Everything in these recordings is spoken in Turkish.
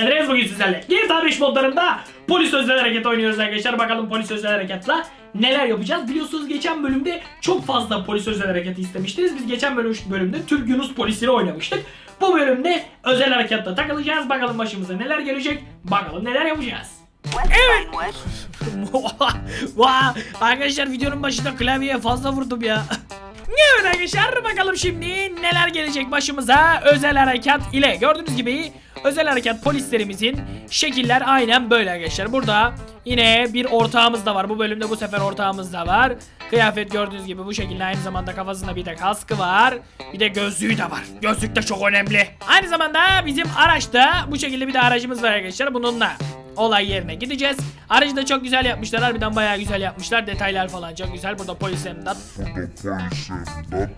geldiniz bugün sizlerle. GTA 5 modlarında polis özel hareket oynuyoruz arkadaşlar. Bakalım polis özel harekatla neler yapacağız. Biliyorsunuz geçen bölümde çok fazla polis özel hareketi istemiştiniz. Biz geçen bölüm, bölümde Türk Yunus polisini oynamıştık. Bu bölümde özel harekatla takılacağız. Bakalım başımıza neler gelecek. Bakalım neler yapacağız. Evet. Arkadaşlar videonun başında klavyeye fazla vurdum ya. Evet arkadaşlar bakalım şimdi neler gelecek başımıza özel harekat ile gördüğünüz gibi özel harekat polislerimizin şekiller aynen böyle arkadaşlar. Burada yine bir ortağımız da var. Bu bölümde bu sefer ortağımız da var. Kıyafet gördüğünüz gibi bu şekilde aynı zamanda kafasında bir de kaskı var. Bir de gözlüğü de var. Gözlük de çok önemli. Aynı zamanda bizim araçta bu şekilde bir de aracımız var arkadaşlar. Bununla olay yerine gideceğiz. Aracı da çok güzel yapmışlar. Harbiden bayağı güzel yapmışlar. Detaylar falan çok güzel. Burada polis emdat Burada polis imdat.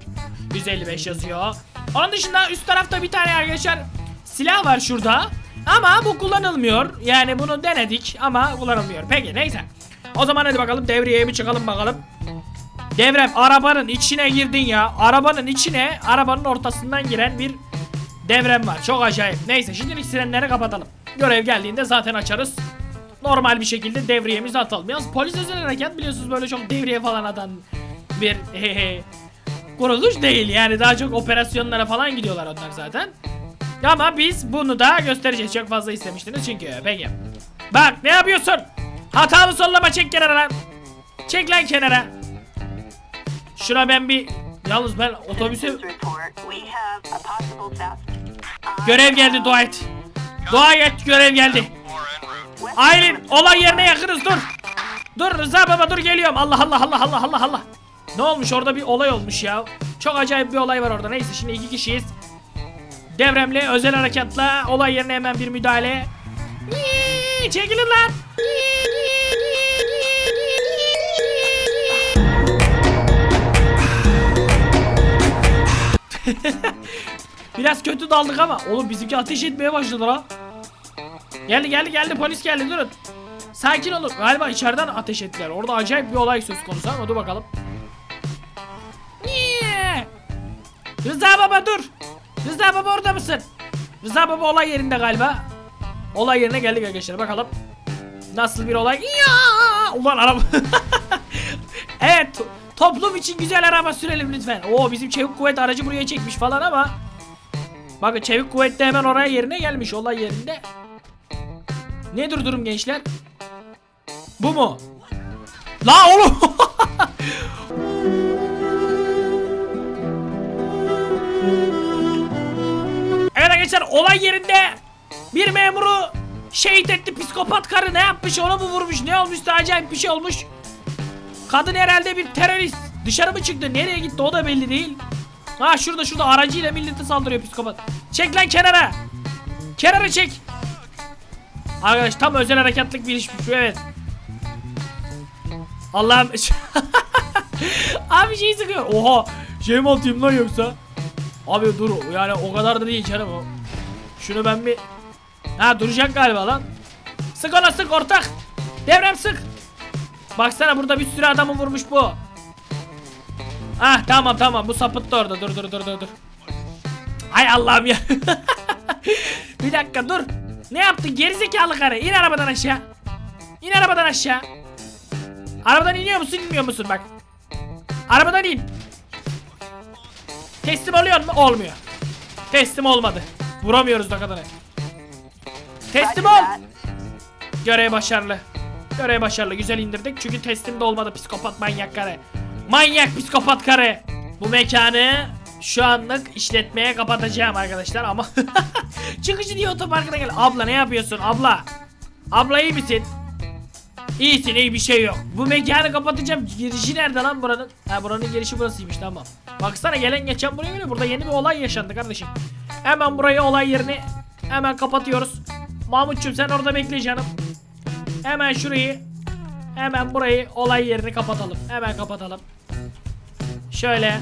155 yazıyor. Onun dışında üst tarafta bir tane arkadaşlar silah var şurada. Ama bu kullanılmıyor. Yani bunu denedik ama kullanılmıyor. Peki neyse. O zaman hadi bakalım devreye bir çıkalım bakalım. Devrem arabanın içine girdin ya. Arabanın içine arabanın ortasından giren bir devrem var. Çok acayip. Neyse şimdilik sirenleri kapatalım. Görev geldiğinde zaten açarız. Normal bir şekilde devriyemizi atalım. Yalnız polis özel harekat biliyorsunuz böyle çok devriye falan atan bir kuruluş değil yani daha çok operasyonlara falan gidiyorlar onlar zaten. Ama biz bunu da göstereceğiz. Çok fazla istemiştiniz çünkü. Peki. Bak ne yapıyorsun? Hatalı sollama çek kenara lan. Çek lan kenara. Şuna ben bir yalnız ben otobüse görev geldi dua et. Dua et görev geldi. Aylin olay yerine yakınız dur. Dur Rıza baba dur geliyorum. Allah Allah Allah Allah Allah Allah. Ne olmuş orada bir olay olmuş ya. Çok acayip bir olay var orada. Neyse şimdi iki kişiyiz. Devremli özel harekatla olay yerine hemen bir müdahale. Çekilin lan. Biraz kötü daldık ama oğlum bizimki ateş etmeye başladı ha. Geldi geldi geldi polis geldi durun. Sakin olun. Galiba içeriden ateş ettiler. Orada acayip bir olay söz konusu ama dur bakalım. Niye? Rıza baba dur. Rıza baba orada mısın? Rıza baba olay yerinde galiba. Olay yerine geldik arkadaşlar bakalım. Nasıl bir olay? Ya! Ulan araba. evet. to- Toplum için güzel araba sürelim lütfen. Oo bizim çevik kuvvet aracı buraya çekmiş falan ama. Bakın çevik kuvvet de hemen oraya yerine gelmiş olay yerinde. Nedir durum gençler? Bu mu? La oğlum. arkadaşlar olay yerinde bir memuru şehit etti psikopat karı ne yapmış onu mu vurmuş ne olmuş acayip bir şey olmuş. Kadın herhalde bir terörist. Dışarı mı çıktı nereye gitti o da belli değil. Ha şurada şurada aracıyla millete saldırıyor psikopat. Çek lan kenara. Kenara çek. Arkadaş tam özel harekatlık bir işmiş evet. Allah'ım. Abi şey sıkıyor. Oha. Şey mi atayım lan yoksa? Abi dur yani o kadar da değil canım o. Şunu ben bir... Ha duracak galiba lan. Sık ona sık ortak. Devrem sık. Baksana burada bir sürü adamı vurmuş bu. Ah tamam tamam bu sapıttı orada dur dur dur dur dur. Hay Allah'ım ya. bir dakika dur. Ne yaptın gerizekalı karı? İn arabadan aşağı. İn arabadan aşağı. Arabadan iniyor musun inmiyor musun bak. Arabadan in. Teslim oluyor mu? Olmuyor. Teslim olmadı. Vuramıyoruz da kadını. Teslim ol. Görev başarılı. Görev başarılı. Güzel indirdik. Çünkü teslim de olmadı psikopat manyak karı. Manyak psikopat karı. Bu mekanı şu anlık işletmeye kapatacağım arkadaşlar ama çıkıcı diye otoparkına gel. Abla ne yapıyorsun abla? Abla iyi misin? İyisin iyi bir şey yok. Bu mekanı kapatacağım. Girişi nerede lan buranın? Ha buranın girişi burasıymış tamam. Baksana gelen geçen buraya geliyor. Burada yeni bir olay yaşandı kardeşim. Hemen burayı olay yerini hemen kapatıyoruz. Mahmutçum sen orada bekle canım. Hemen şurayı hemen burayı olay yerini kapatalım. Hemen kapatalım. Şöyle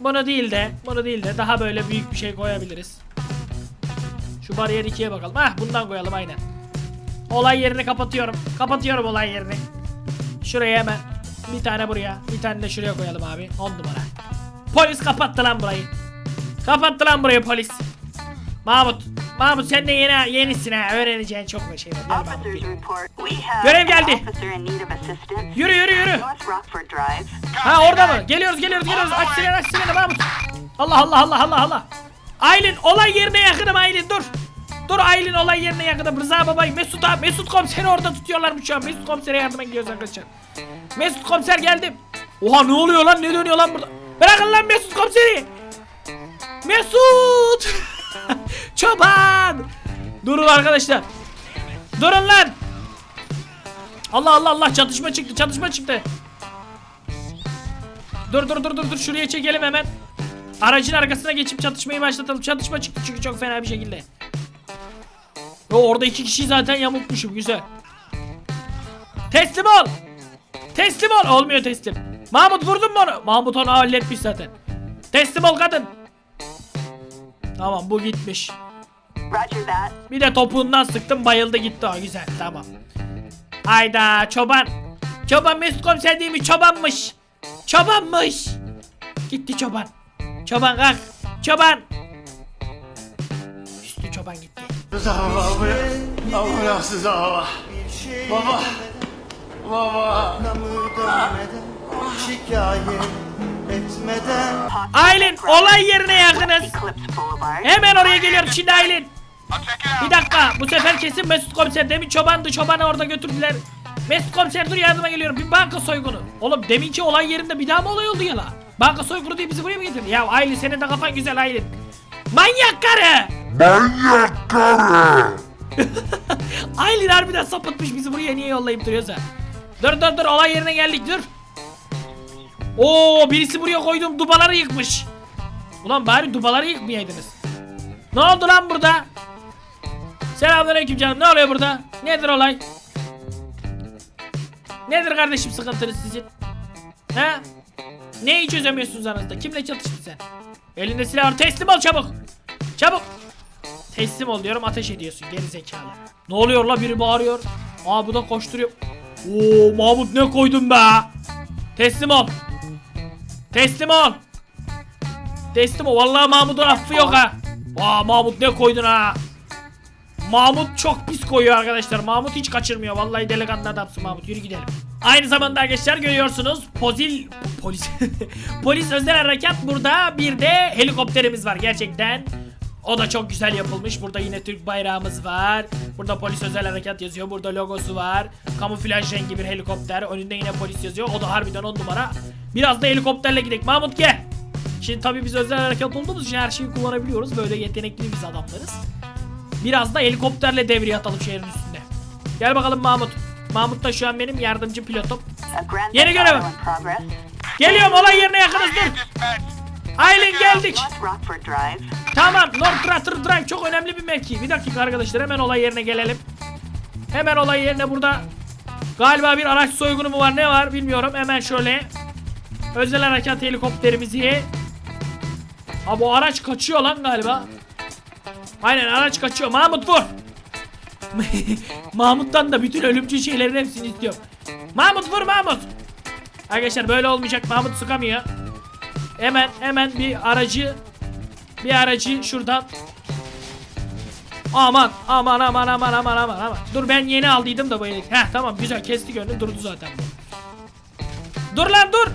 bunu değil de bunu değil de daha böyle büyük bir şey koyabiliriz. Şu bariyer ikiye bakalım. Hah bundan koyalım aynen. Olay yerini kapatıyorum. Kapatıyorum olay yerini. Şuraya hemen bir tane buraya, bir tane de şuraya koyalım abi. 10 numara. Polis kapattı lan burayı. Kapattı lan burayı polis. Mahmut, Mahmut sen de yeni yenisin ha. Öğreneceğin çok şey var. Gel Mahmut. Görev geldi. Yürü yürü yürü. Ha orada mı? Geliyoruz geliyoruz geliyoruz. Aç sileni Mahmut. Allah Allah Allah Allah Allah. Aylin olay yerine yakınım Aylin dur. Dur Aylin olay yerine yakınım. Rıza babayı Mesut abi Mesut komiseri orada tutuyorlarmış şu an. Mesut komisere yardıma gidiyoruz arkadaşlar. Mesut komiser geldim. Oha ne oluyor lan ne dönüyor lan burada? Bırakın lan Mesut komiseri. Mesut. Çoban. Durun arkadaşlar. Durun lan. Allah Allah Allah çatışma çıktı çatışma çıktı. Dur dur dur dur dur şuraya çekelim hemen. Aracın arkasına geçip çatışmayı başlatalım. Çatışma çıktı çünkü çok fena bir şekilde. Yo orada iki kişi zaten yamultmuşum güzel. Teslim ol. Teslim ol. Olmuyor teslim. Mahmut vurdun mu onu? Mahmut onu halletmiş zaten. Teslim ol kadın. Tamam bu gitmiş. Bir de topuğundan sıktım bayıldı gitti o güzel tamam. Hayda çoban. Çoban Mesut komiser değil mi çobanmış. Çobanmış. Gitti çoban. Çoban kalk. Çoban. Üstü çoban gitti. Ambulansız baba. Baba. Baba. Aylin olay yerine yakınız. Hemen oraya geliyorum şimdi Aylin. Bir dakika bu sefer kesin Mesut komiser demin çobandı çobanı orada götürdüler. Mesut komiser dur yardıma geliyorum bir banka soygunu. Oğlum deminki olay yerinde bir daha mı olay oldu ya? Banka soygunu diye bizi buraya mı getirdin? Ya Aylin senin de kafan güzel Aylin. Manyak karı. Manyak karı! Aylin harbiden sapıtmış bizi buraya niye yollayıp duruyorsa. Dur dur dur olay yerine geldik dur. Oo birisi buraya koyduğum dubaları yıkmış. Ulan bari dubaları yıkmayaydınız. Ne oldu lan burada? Selamünaleyküm canım. Ne oluyor burada? Nedir olay? Nedir kardeşim sıkıntınız sizin? He? Neyi çözemiyorsunuz aranızda? Kimle çatıştın sen? Elinde silah var. Teslim ol çabuk. Çabuk. Teslim ol diyorum ateş ediyorsun geri zekalı. Ne oluyor la biri bağırıyor. Aa bu da koşturuyor. Oo Mahmut ne koydun be? Teslim ol. Teslim ol. Teslim ol. Vallahi Mahmut'un affı yok ha. Aa Mahmut ne koydun ha? Mahmut çok pis koyuyor arkadaşlar. Mahmut hiç kaçırmıyor. Vallahi delikanlı adamsın Mahmut. Yürü gidelim. Aynı zamanda arkadaşlar görüyorsunuz. Pozil polis polis özel harekat burada. Bir de helikopterimiz var gerçekten. O da çok güzel yapılmış. Burada yine Türk bayrağımız var. Burada polis özel harekat yazıyor. Burada logosu var. Kamuflaj rengi bir helikopter. Önünde yine polis yazıyor. O da harbiden on numara. Biraz da helikopterle gidelim. Mahmut gel. Şimdi tabii biz özel harekat olduğumuz için her şeyi kullanabiliyoruz. Böyle yetenekli biz adamlarız. Biraz da helikopterle devriye atalım şehrin üstünde. Gel bakalım Mahmut. Mahmut da şu an benim yardımcı pilotum. Yeni görevim. Geliyorum olay yerine yakınız dur. Aylin geldik. Tamam North Crater Drive çok önemli bir mevki. Bir dakika arkadaşlar hemen olay yerine gelelim. Hemen olay yerine burada galiba bir araç soygunu mu var ne var bilmiyorum. Hemen şöyle özel harekat helikopterimizi Ha bu araç kaçıyor lan galiba. Aynen araç kaçıyor. Mahmut vur. Mahmut'tan da bütün ölümcül şeylerin hepsini istiyorum. Mahmut vur Mahmut. Arkadaşlar böyle olmayacak. Mahmut sıkamıyor. Hemen hemen bir aracı bir aracı şuradan. Aman aman aman aman aman aman aman. Dur ben yeni aldıydım da bu elik Heh tamam güzel kesti gönlüm durdu zaten. Dur lan dur!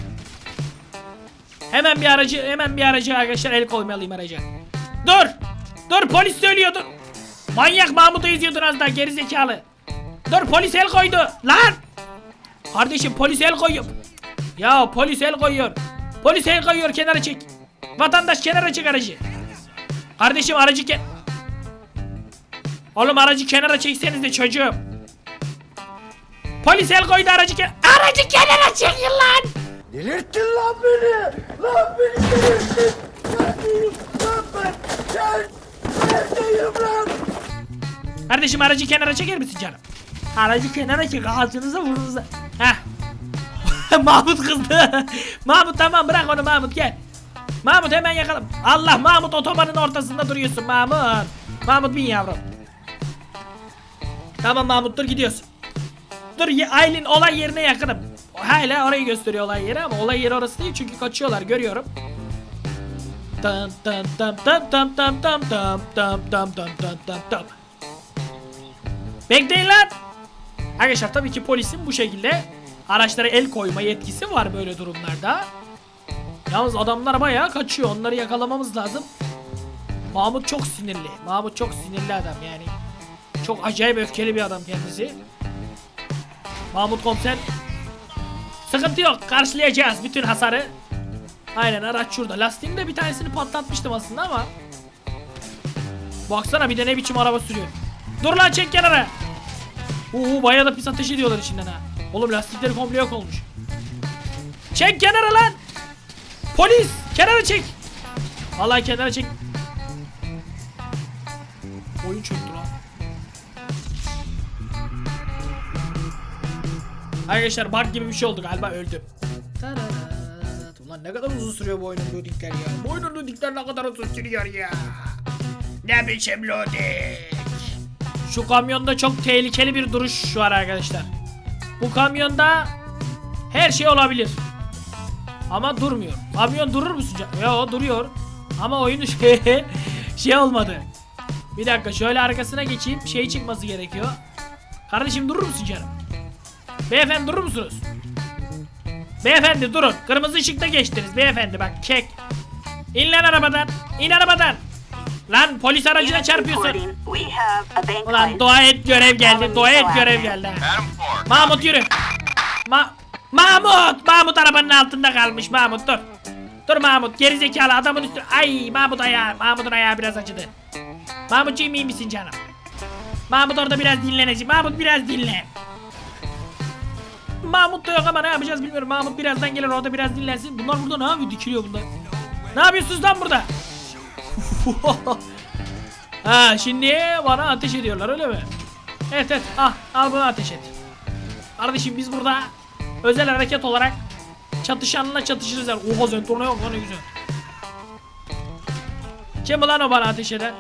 Hemen bir aracı hemen bir aracı arkadaşlar el koymalıyım araca. Dur! Dur polis söylüyor dur Manyak Mahmut'u izliyordun az daha gerizekalı. Dur polis el koydu. Lan! Kardeşim polis el koyuyor. Ya polis el koyuyor Polis el koyuyor kenara çek Vatandaş kenara çek aracı Kardeşim aracı ke... Oğlum aracı kenara çekseniz de çocuğum. Polis el koydu aracı ke... Aracı kenara çekin lan! Delirttin lan beni! Lan beni delirttin! Neredeyim lan ben? Gel! Neredeyim lan? Kardeşim aracı kenara çeker misin canım? Aracı kenara çek ağzınıza burnunuza. Heh. Mahmut kızdı. Mahmut tamam bırak onu Mahmut gel. Mahmut hemen yakalım. Allah Mahmut otobanın ortasında duruyorsun Mahmut. Mahmut bin yavrum. Tamam Mahmut dur gidiyorsun. Dur Aylin olay yerine yakınım. Hala orayı gösteriyor olay yeri ama olay yeri orası değil çünkü kaçıyorlar görüyorum. Tam tam tam tam tam tam tam tam tam tam tam tam tam tam. Bekleyin lan. Arkadaşlar tabii ki polisin bu şekilde araçlara el koyma yetkisi var böyle durumlarda. Yalnız adamlar bayağı kaçıyor. Onları yakalamamız lazım. Mahmut çok sinirli. Mahmut çok sinirli adam yani. Çok acayip öfkeli bir adam kendisi. Mahmut komiser Sıkıntı yok. Karşılayacağız bütün hasarı. Aynen araç şurada. Lastiğin de bir tanesini patlatmıştım aslında ama. Baksana bir de ne biçim araba sürüyor. Dur lan çek kenara. Uuu bayağı da pis ateş ediyorlar içinden ha. Oğlum lastikleri komple yok olmuş. Çek kenara lan. Polis kenara çek. Vallahi kenara çek. Oyun çöktü lan. Arkadaşlar bug gibi bir şey oldu galiba öldüm. Tararat. Ulan ne kadar uzun sürüyor bu oyunun loadingler ya. Bu oyunun loadingler ne kadar uzun sürüyor ya. Ne biçim loading. Şu kamyonda çok tehlikeli bir duruş var arkadaşlar. Bu kamyonda her şey olabilir. Ama durmuyor. Kamyon durur musun? can- Yo duruyor. Ama oyunu şey, şey olmadı. Bir dakika şöyle arkasına geçeyim. Şey çıkması gerekiyor. Kardeşim durur musun canım? Beyefendi durur musunuz? Beyefendi durun. Kırmızı ışıkta geçtiniz beyefendi bak çek. İn lan arabadan. İn arabadan. Lan polis aracına çarpıyorsun. Ulan dua et görev geldi. Dua et görev geldi. Mahmut yürü. Ma Mahmut! Mahmut arabanın altında kalmış Mahmut dur. Dur Mahmut gerizekalı adamın üstü. Ay Mahmut ayağı. Mahmut'un ayağı biraz acıdı. Mahmutcuğum iyi misin canım? Mahmut orada biraz dinlenecek. Mahmut biraz dinlen. Mahmut da yok ama ne yapacağız bilmiyorum. Mahmut birazdan gelir orada biraz dinlensin. Bunlar burada ne yapıyor? Dikiliyor bunlar. Ne yapıyorsunuz lan burada? ha şimdi bana ateş ediyorlar öyle mi? Evet evet ah al bunu ateş et. Kardeşim biz burada özel hareket olarak çatışanla çatışırız yani. Oha zentorna yok lan ne güzel. Kim ulan o bana ateş eden?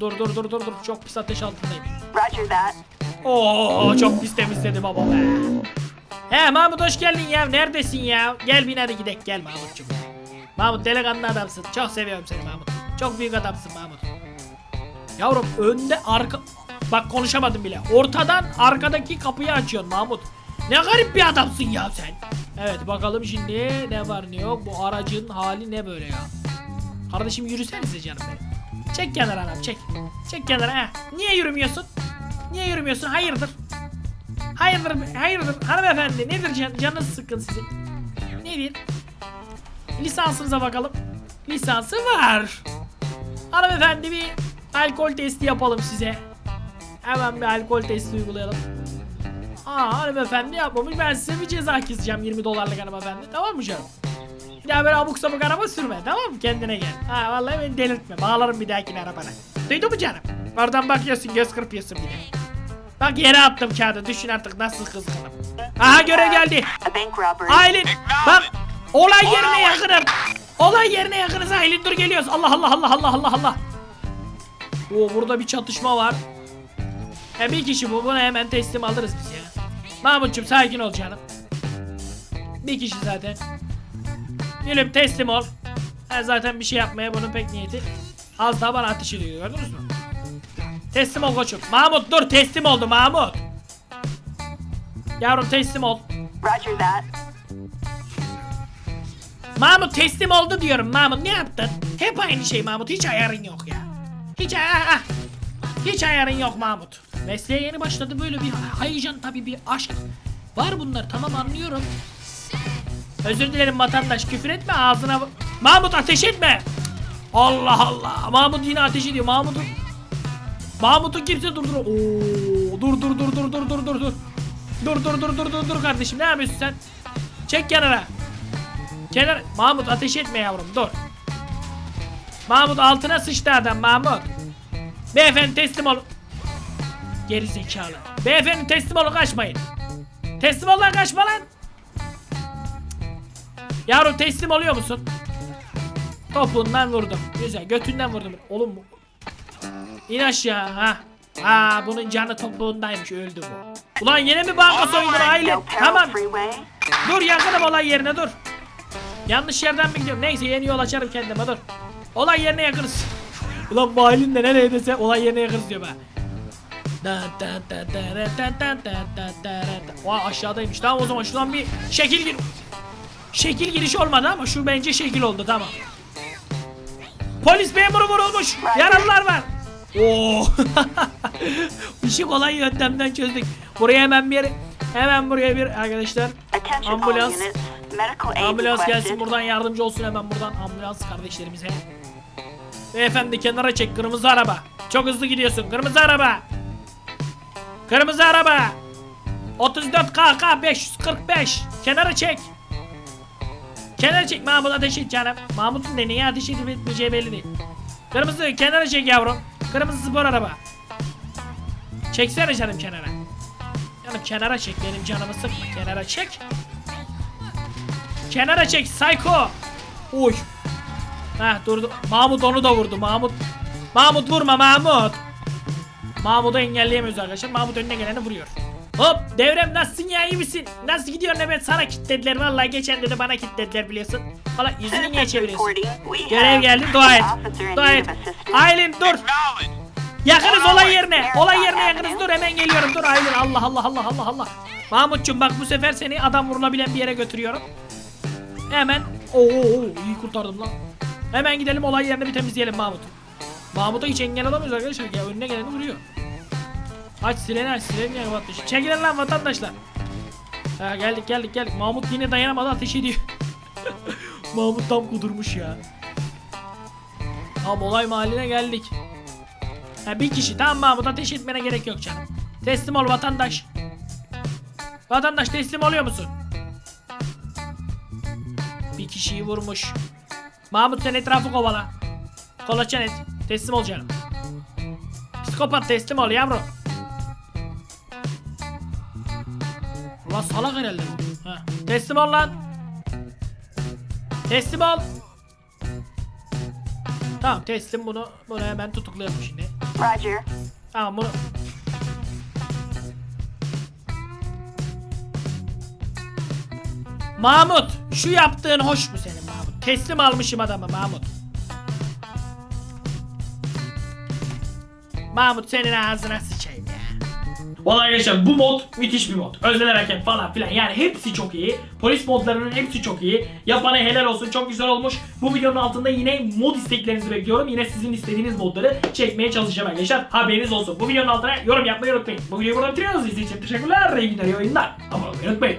Dur dur dur dur dur çok pis ateş altındayım. Roger that. Oo çok pis temizledi baba be. He Mahmut hoş geldin ya. Neredesin ya? Gel bin hadi gidelim gel Mahmutcuğum. Mahmut delikanlı adamsın. Çok seviyorum seni Mahmut. Çok büyük adamsın Mahmut. Yavrum önde arka... Bak konuşamadım bile. Ortadan arkadaki kapıyı açıyorsun Mahmut. Ne garip bir adamsın ya sen. Evet bakalım şimdi ne var ne yok. Bu aracın hali ne böyle ya. Kardeşim yürüsenize canım benim. Çek kenara anam çek. Çek kenara ha. Niye yürümüyorsun? Niye yürümüyorsun? Hayırdır? Hayırdır? Hayırdır? Hanımefendi nedir can, canınız sıkkın sizin? Nedir? Lisansınıza bakalım. Lisansı var. Hanımefendi bir alkol testi yapalım size. Hemen bir alkol testi uygulayalım. Aa hanımefendi yapmamış. Ben size bir ceza keseceğim 20 dolarlık hanımefendi. Tamam mı canım? Bir daha böyle abuk sabuk araba sürme tamam mı? Kendine gel. Ha vallahi beni delirtme. Bağlarım bir dahakine arabana. Duydun mu canım? Oradan bakıyorsun göz kırpıyorsun bir de. Bak yere attım kağıdı. Düşün artık nasıl kızgınım. Aha görev geldi. Aylin bak olay yerine yakınım. Olay yerine yakınız Aylin dur geliyoruz. Allah Allah Allah Allah Allah Allah. Oo burada bir çatışma var. E bir kişi bu. Bunu hemen teslim alırız biz ya. Mahmutcuğum sakin ol canım. Bir kişi zaten. Gülüm teslim ol. Ha, zaten bir şey yapmaya bunun pek niyeti. Az daha bana ateş ediyor gördünüz mü? Teslim ol koçum. Mahmut dur teslim oldu Mahmut. Yavrum teslim ol. Roger that. Mahmut teslim oldu diyorum Mahmut ne yaptın? Hep aynı şey Mahmut hiç ayarın yok ya. Hiç ah, ah. Hiç ayarın yok Mahmut. Mesleğe yeni başladı böyle bir heyecan tabii bir aşk. Var bunlar tamam anlıyorum. Özür dilerim vatandaş küfür etme ağzına. Mahmut ateş etme. Allah Allah. Mahmut yine ateş ediyor. Mahmut'u Mahmut'u kimse durdur. Oo, dur dur dur dur dur dur dur dur. Dur dur dur dur dur dur kardeşim ne yapıyorsun sen? Çek kenara. Kenar Mahmut ateş etme yavrum dur. Mahmut altına sıçtı adam Mahmut. Beyefendi teslim ol. Geri zekalı. Beyefendi teslim olun kaçmayın. Teslim ol lan kaçma lan. Yavrum teslim oluyor musun? Topuğundan vurdum. Güzel götünden vurdum. Oğlum bu. İn aşağı ha. Aa bunun canı topuğundaymış öldü bu. Ulan yine mi banka soyundun aile? Tamam dur yakınım olay yerine dur. Yanlış yerden mi gidiyorum? Neyse yeni yol açarım kendime dur. Olay yerine yakınız. Ulan bu halin de nereye dese olay yerine yakınız diyor be. Oha aşağıdaymış. Tamam o zaman şuradan bir şekil gir. Şekil giriş olmadı ama şu bence şekil oldu tamam. Polis memuru vurulmuş. Yaralılar var. Oo. İşi şey kolay yöntemden çözdük. Buraya hemen bir hemen buraya bir arkadaşlar ambulans ambulans gelsin buradan yardımcı olsun hemen buradan ambulans kardeşlerimize. Beyefendi kenara çek kırmızı araba. Çok hızlı gidiyorsun kırmızı araba. Kırmızı araba. 34 KK 545. Kenara çek. Kenara çek Mahmut ateş et canım. Mahmut'un da neye ateş edip etmeyeceği belli değil. Kırmızı kenara çek yavrum. Kırmızı spor araba. Çeksene canım kenara. Canım kenara çek benim canımı sıkma. Kenara çek. Kenara çek psycho. Uy. Heh durdu. Mahmut onu da vurdu. Mahmut. Mahmut vurma Mahmut. Mahmut'u engelleyemiyoruz arkadaşlar. Mahmut önüne geleni vuruyor. Hop devrem nasılsın ya iyi misin? Nasıl gidiyor evet sana kilitlediler vallahi geçen de bana kilitlediler biliyorsun. Valla yüzünü niye çeviriyorsun? Görev geldi dua et. Dua et. Aylin dur. Yakınız olay yerine. Olay yerine yakınız dur hemen geliyorum dur Aylin. Allah Allah Allah Allah Allah. Mahmutcuğum bak bu sefer seni adam vurulabilen bir yere götürüyorum. Hemen. Oo, iyi kurtardım lan. Hemen gidelim olay yerini bir temizleyelim Mahmut. Mahmut'a hiç engel olamıyoruz arkadaşlar ya önüne geleni vuruyor. Aç sileni aç sileni niye kapattın? Çekilin lan vatandaşlar. Ha geldik geldik geldik. Mahmut yine dayanamadı ateş ediyor. Mahmut tam kudurmuş ya. Tamam olay mahalline geldik. Ha bir kişi tamam Mahmut ateş etmene gerek yok canım. Teslim ol vatandaş. Vatandaş teslim oluyor musun? Bir kişiyi vurmuş. Mahmut sen etrafı kovala. Kolaçan et. Teslim ol canım. Psikopat teslim ol yavrum. Ulan salak herhalde bu. Ha. Teslim ol lan. Teslim ol. Tamam teslim bunu bunu hemen tutuklayalım şimdi. Roger. Tamam bunu Mahmut şu yaptığın hoş mu senin Mahmut? Teslim almışım adamı Mahmut. Mahmut senin ağzına sıçayım ya. Valla arkadaşlar bu mod müthiş bir mod. Özel hareket falan filan yani hepsi çok iyi. Polis modlarının hepsi çok iyi. Yapana helal olsun çok güzel olmuş. Bu videonun altında yine mod isteklerinizi bekliyorum. Yine sizin istediğiniz modları çekmeye çalışacağım arkadaşlar. Haberiniz olsun. Bu videonun altına yorum yapmayı unutmayın. Bu videoyu burada bitiriyoruz. İzlediğiniz için teşekkürler. İyi günler, iyi oyunlar. Ama unutmayın.